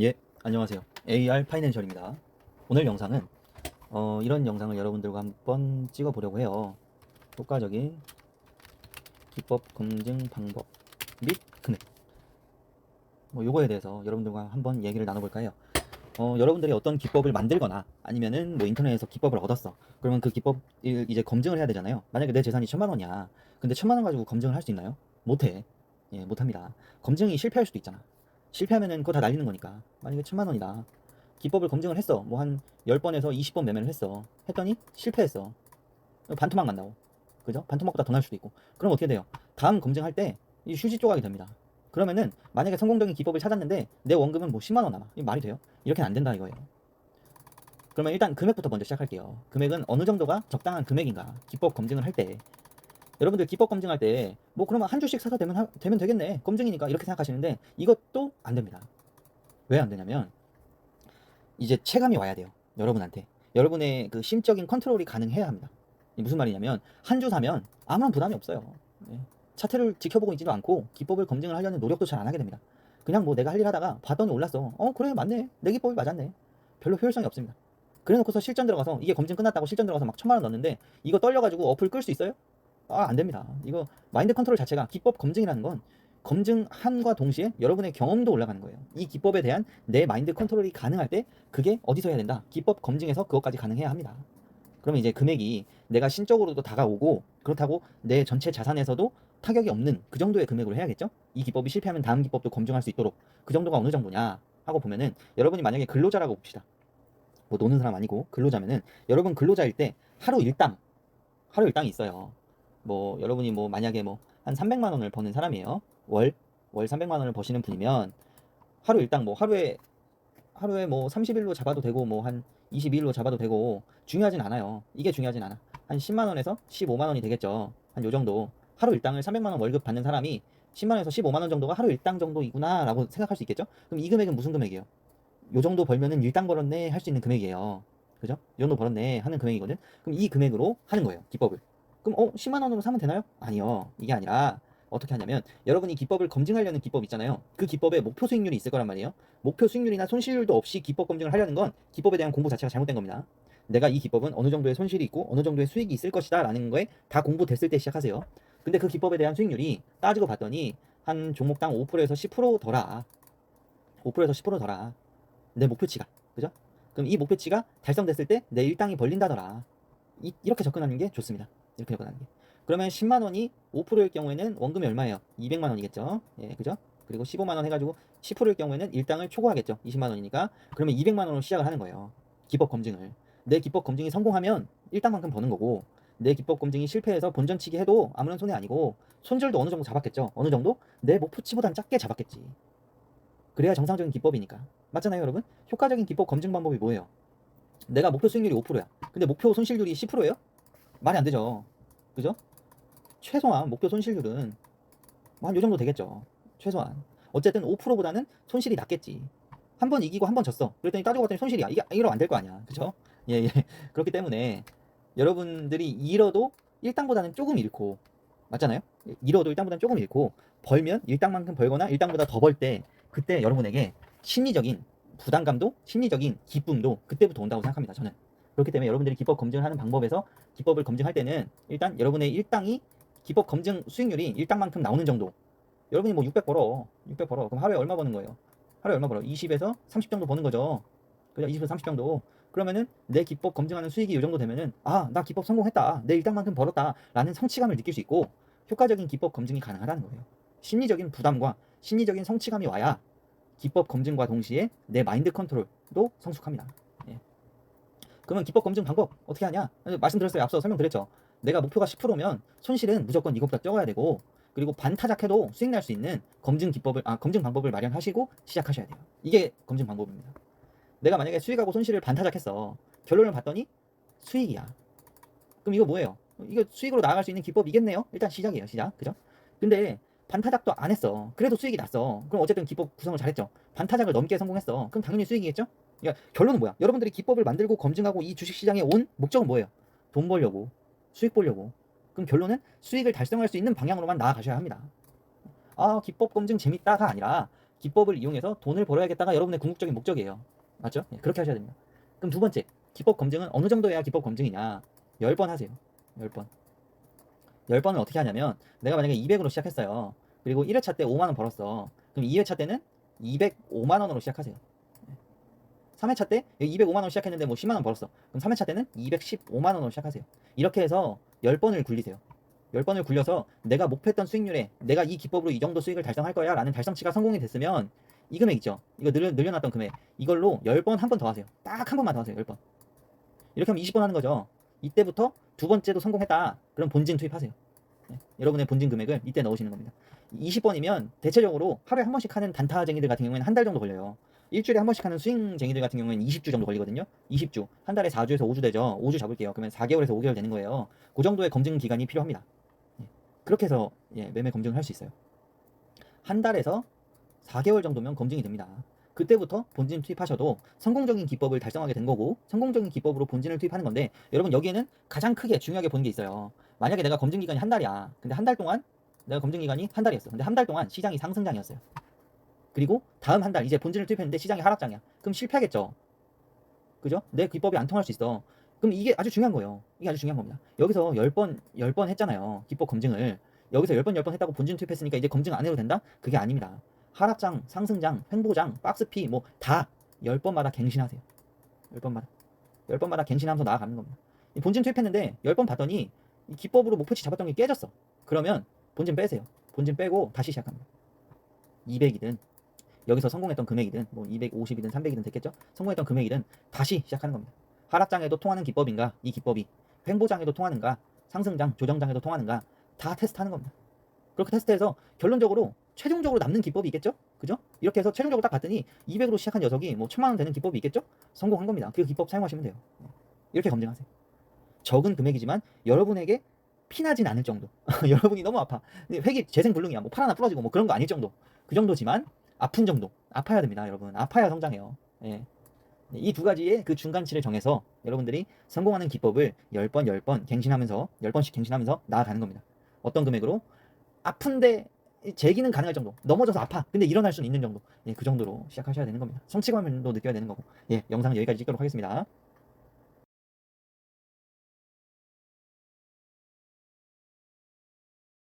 예, 안녕하세요. AR 파이낸셜입니다. 오늘 영상은 어, 이런 영상을 여러분들과 한번 찍어 보려고 해요. 효과적인 기법 검증 방법 및 금액. 뭐 요거에 대해서 여러분들과 한번 얘기를 나눠볼까 해요. 어, 여러분들이 어떤 기법을 만들거나 아니면은 뭐 인터넷에서 기법을 얻었어. 그러면 그 기법을 이제 검증을 해야 되잖아요. 만약에 내 재산이 천만 원이야. 근데 천만 원 가지고 검증을 할 수 있나요? 못해. 예, 못합니다. 검증이 실패할 수도 있잖아. 실패하면은 그거 다 날리는 거니까. 만약에 천만 원이다. 기법을 검증을 했어. 뭐 한 10번에서 20번 매매를 했어. 했더니 실패했어. 반토막 난다고. 그죠? 반토막보다 더 날 수도 있고. 그럼 어떻게 돼요? 다음 검증할 때 이 휴지 조각이 됩니다. 그러면은 만약에 성공적인 기법을 찾았는데 내 원금은 뭐 10만 원 남아. 이거 말이 돼요? 이렇게는 안 된다 이거예요. 그러면 일단 금액부터 먼저 시작할게요. 금액은 어느 정도가 적당한 금액인가? 기법 검증을 할 때. 여러분들 기법 검증할 때 뭐 그러면 한 주씩 사서 되면 하- 되면 되겠네. 검증이니까 이렇게 생각하시는데 이것도 안 됩니다. 왜 안 되냐면 이제 체감이 와야 돼요. 여러분한테. 여러분의 그 심적인 컨트롤이 가능해야 합니다. 무슨 말이냐면 한 주 사면 아무런 부담이 없어요. 예. 차트를 지켜보고 있지도 않고 기법을 검증을 하려는 노력도 잘 안 하게 됩니다. 그냥 뭐 내가 할 일 하다가 봤더니 올랐어. 어 그래 맞네. 내 기법이 맞았네. 별로 효율성이 없습니다. 그래놓고서 실전 들어가서 이게 검증 끝났다고 실전 들어가서 막 천만 원 넣었는데 이거 떨려가지고 어플 끌 수 있어요? 아 안 됩니다. 이거 마인드 컨트롤 자체가 기법 검증이라는 건 검증함과 동시에 여러분의 경험도 올라가는 거예요. 이 기법에 대한 내 마인드 컨트롤이 가능할 때 그게 어디서 해야 된다? 기법 검증에서 그것까지 가능해야 합니다. 그러면 이제 금액이 내가 신적으로도 다가오고 그렇다고 내 전체 자산에서도 타격이 없는 그 정도의 금액으로 해야겠죠? 이 기법이 실패하면 다음 기법도 검증할 수 있도록 그 정도가 어느 정도냐 하고 보면은 여러분이 만약에 근로자라고 봅시다. 뭐 노는 사람 아니고 근로자면은 여러분 근로자일 때 하루 일당 하루 일당이 있어요. 뭐 여러분이 뭐 만약에 뭐 한 300만 원을 버는 사람이에요. 월, 월 300만 원을 버시는 분이면 하루 일당 뭐 하루에 하루에 뭐 30일로 잡아도 되고 뭐 한 22일로 잡아도 되고 중요하진 않아요. 이게 중요하진 않아. 한 10만 원에서 15만 원이 되겠죠. 한 요 정도. 하루 일당을 300만 원 월급 받는 사람이 10만 원에서 15만 원 정도가 하루 일당 정도이구나라고 생각할 수 있겠죠? 그럼 이 금액은 무슨 금액이에요? 요 정도 벌면은 일당 벌었네 할 수 있는 금액이에요. 그죠? 이 정도 벌었네 하는 금액이거든. 그럼 이 금액으로 하는 거예요. 기법을. 그럼 어 10만 원으로 사면 되나요? 아니요. 이게 아니라 어떻게 하냐면 여러분이 기법을 검증하려는 기법 있잖아요. 그 기법에 목표 수익률이 있을 거란 말이에요. 목표 수익률이나 손실률도 없이 기법 검증을 하려는 건 기법에 대한 공부 자체가 잘못된 겁니다. 내가 이 기법은 어느 정도의 손실이 있고 어느 정도의 수익이 있을 것이다 라는 거에 다 공부됐을 때 시작하세요. 근데 그 기법에 대한 수익률이 따지고 봤더니 한 종목당 5%에서 10%더라. 5%에서 10%더라. 내 목표치가. 그죠? 그럼 이 목표치가 달성됐을 때 내 일당이 벌린다더라. 이, 이렇게 접근하는 게 좋습니다. 이렇게 접근하는 게. 그러면 10만 원이 5%일 경우에는 원금이 얼마예요? 200만 원이겠죠. 예, 그죠? 그리고 15만 원 해가지고 10%일 경우에는 일당을 초과하겠죠. 20만 원이니까. 그러면 200만 원으로 시작을 하는 거예요. 기법 검증을. 내 기법 검증이 성공하면 일당만큼 버는 거고, 내 기법 검증이 실패해서 본전치기 해도 아무런 손해 아니고, 손절도 어느 정도 잡았겠죠. 어느 정도? 내 목표치보단 작게 잡았겠지. 그래야 정상적인 기법이니까. 맞잖아요, 여러분? 효과적인 기법 검증 방법이 뭐예요? 내가 목표 수익률이 5%야. 근데 목표 손실률이 10%예요? 말이 안 되죠. 그죠? 최소한 목표 손실률은 뭐 한요 정도 되겠죠. 최소한. 어쨌든 5%보다는 손실이 낮겠지. 한 번 이기고 한 번 졌어. 그랬더니 따지고 봤더니 손실이야. 이게 이러면 안 될 거 아니야. 그죠? 예, 예. 그렇기 때문에 여러분들이 잃어도 일당보다는 조금 잃고 맞잖아요? 잃어도 일당보다는 조금 잃고 벌면 일당만큼 벌거나 일당보다 더 벌 때 그때 여러분에게 심리적인 부담감도 심리적인 기쁨도 그때부터 온다고 생각합니다. 저는. 그렇기 때문에 여러분들이 기법 검증을 하는 방법에서 기법을 검증할 때는 일단 여러분의 일당이 기법 검증 수익률이 일당만큼 나오는 정도. 여러분이 뭐 600 벌어. 600 벌어. 그럼 하루에 얼마 버는 거예요? 하루에 얼마 벌어? 20에서 30 정도 버는 거죠. 그죠? 20에서 30 정도. 그러면은 내 기법 검증하는 수익이 이 정도 되면은 아, 나 기법 성공했다. 내 일당만큼 벌었다. 라는 성취감을 느낄 수 있고 효과적인 기법 검증이 가능하다는 거예요. 심리적인 부담과 심리적인 성취감이 와야 기법 검증과 동시에 내 마인드 컨트롤도 성숙합니다. 예. 그러면 기법 검증 방법 어떻게 하냐? 말씀드렸어요. 앞서 설명드렸죠. 내가 목표가 10%면 손실은 무조건 이것보다 적어야 되고 그리고 반타작해도 수익 날 수 있는 검증 기법을 아 검증 방법을 마련하시고 시작하셔야 돼요. 이게 검증 방법입니다. 내가 만약에 수익하고 손실을 반타작했어. 결론을 봤더니 수익이야. 그럼 이거 뭐예요? 이거 수익으로 나아갈 수 있는 기법이겠네요. 일단 시작이에요. 시작. 그죠? 근데 반타작도 안 했어. 그래도 수익이 났어. 그럼 어쨌든 기법 구성을 잘했죠. 반타작을 넘게 성공했어. 그럼 당연히 수익이겠죠? 그러니까 결론은 뭐야? 여러분들이 기법을 만들고 검증하고 이 주식 시장에 온 목적은 뭐예요? 돈 벌려고, 수익 보려고. 그럼 결론은 수익을 달성할 수 있는 방향으로만 나아가셔야 합니다. 아, 기법 검증 재밌다가 아니라 기법을 이용해서 돈을 벌어야겠다가 여러분의 궁극적인 목적이에요. 맞죠? 예, 그렇게 하셔야 됩니다. 그럼 두 번째, 기법 검증은 어느 정도 해야 기법 검증이냐? 10번 하세요. 10번. 10번을 어떻게 하냐면 내가 만약에 200으로 시작했어요. 그리고 1회차 때 5만 원 벌었어. 그럼 2회차 때는 205만 원으로 시작하세요. 3회차 때 205만 원 시작했는데 뭐 10만 원 벌었어. 그럼 3회차 때는 215만 원으로 시작하세요. 이렇게 해서 10번을 굴리세요. 10번을 굴려서 내가 목표했던 수익률에 내가 이 기법으로 이 정도 수익을 달성할 거야 라는 달성치가 성공이 됐으면 이 금액 있죠. 이거 늘려, 늘려놨던 금액. 이걸로 10번 한 번 더 하세요. 딱 한 번만 더 하세요. 10번. 이렇게 하면 20번 하는 거죠. 이때부터 두 번째도 성공했다. 그럼 본진 투입하세요. 네, 여러분의 본진 금액을 이때 넣으시는 겁니다. 20번이면 대체적으로 하루에 한 번씩 하는 단타쟁이들 같은 경우에는 한 달 정도 걸려요. 일주일에 한 번씩 하는 스윙쟁이들 같은 경우에는 20주 정도 걸리거든요. 20주. 한 달에 4주에서 5주 되죠. 5주 잡을게요. 그러면 4개월에서 5개월 되는 거예요. 그 정도의 검증 기간이 필요합니다. 예, 그렇게 해서 예, 매매 검증을 할 수 있어요. 한 달에서 4개월 정도면 검증이 됩니다. 그때부터 본진 투입하셔도 성공적인 기법을 달성하게 된 거고 성공적인 기법으로 본진을 투입하는 건데 여러분 여기에는 가장 크게 중요하게 보는 게 있어요. 만약에 내가 검증 기간이 한 달이야. 근데 한 달 동안 내가 검증 기간이 한 달이었어. 근데 한 달 동안 시장이 상승장이었어요. 그리고 다음 한 달 이제 본진을 투입했는데 시장이 하락장이야. 그럼 실패하겠죠. 그죠? 내 기법이 안 통할 수 있어. 그럼 이게 아주 중요한 거예요. 이게 아주 중요한 겁니다. 여기서 10번, 10번 했잖아요. 기법 검증을. 여기서 10번, 10번 했다고 본진 투입했으니까 이제 검증 안 해도 된다? 그게 아닙니다. 하락장, 상승장, 횡보장, 박스피 뭐다 10번마다 갱신하세요. 10번마다. 10번마다 갱신하면서 나아가는 겁니다. 이 본진 투입했는데 10번 봤더니 이 기법으로 목표치 잡았던 게 깨졌어. 그러면 본진 빼세요. 본진 빼고 다시 시작합니다. 200이든 여기서 성공했던 금액이든 뭐 250이든 300이든 됐겠죠? 성공했던 금액이든 다시 시작하는 겁니다. 하락장에도 통하는 기법인가? 이 기법이 횡보장에도 통하는가? 상승장, 조정장에도 통하는가? 다 테스트하는 겁니다. 그렇게 테스트해서 결론적으로 최종적으로 남는 기법이 있겠죠? 그죠? 이렇게 해서 최종적으로 딱 봤더니 200으로 시작한 녀석이 뭐 1000만 원 되는 기법이 있겠죠? 성공한 겁니다. 그 기법 사용하시면 돼요. 이렇게 검증하세요. 적은 금액이지만 여러분에게 피나진 않을 정도. 여러분이 너무 아파. 근데 획이 재생 불능이야. 뭐 팔 하나 부러지고 뭐 그런 거 아닐 정도. 그 정도지만 아픈 정도. 아파야 됩니다, 여러분. 아파야 성장해요. 예. 이 두 가지의 그 중간치를 정해서 여러분들이 성공하는 기법을 10번, 10번 갱신하면서 10번씩 갱신하면서 나아가는 겁니다. 어떤 금액으로? 아픈데 재기는 가능할 정도. 넘어져서 아파. 근데 일어날 수는 있는 정도. 예, 그 정도로 시작하셔야 되는 겁니다. 성취감도 느껴야 되는 거고. 예, 영상은 여기까지 찍도록 하겠습니다.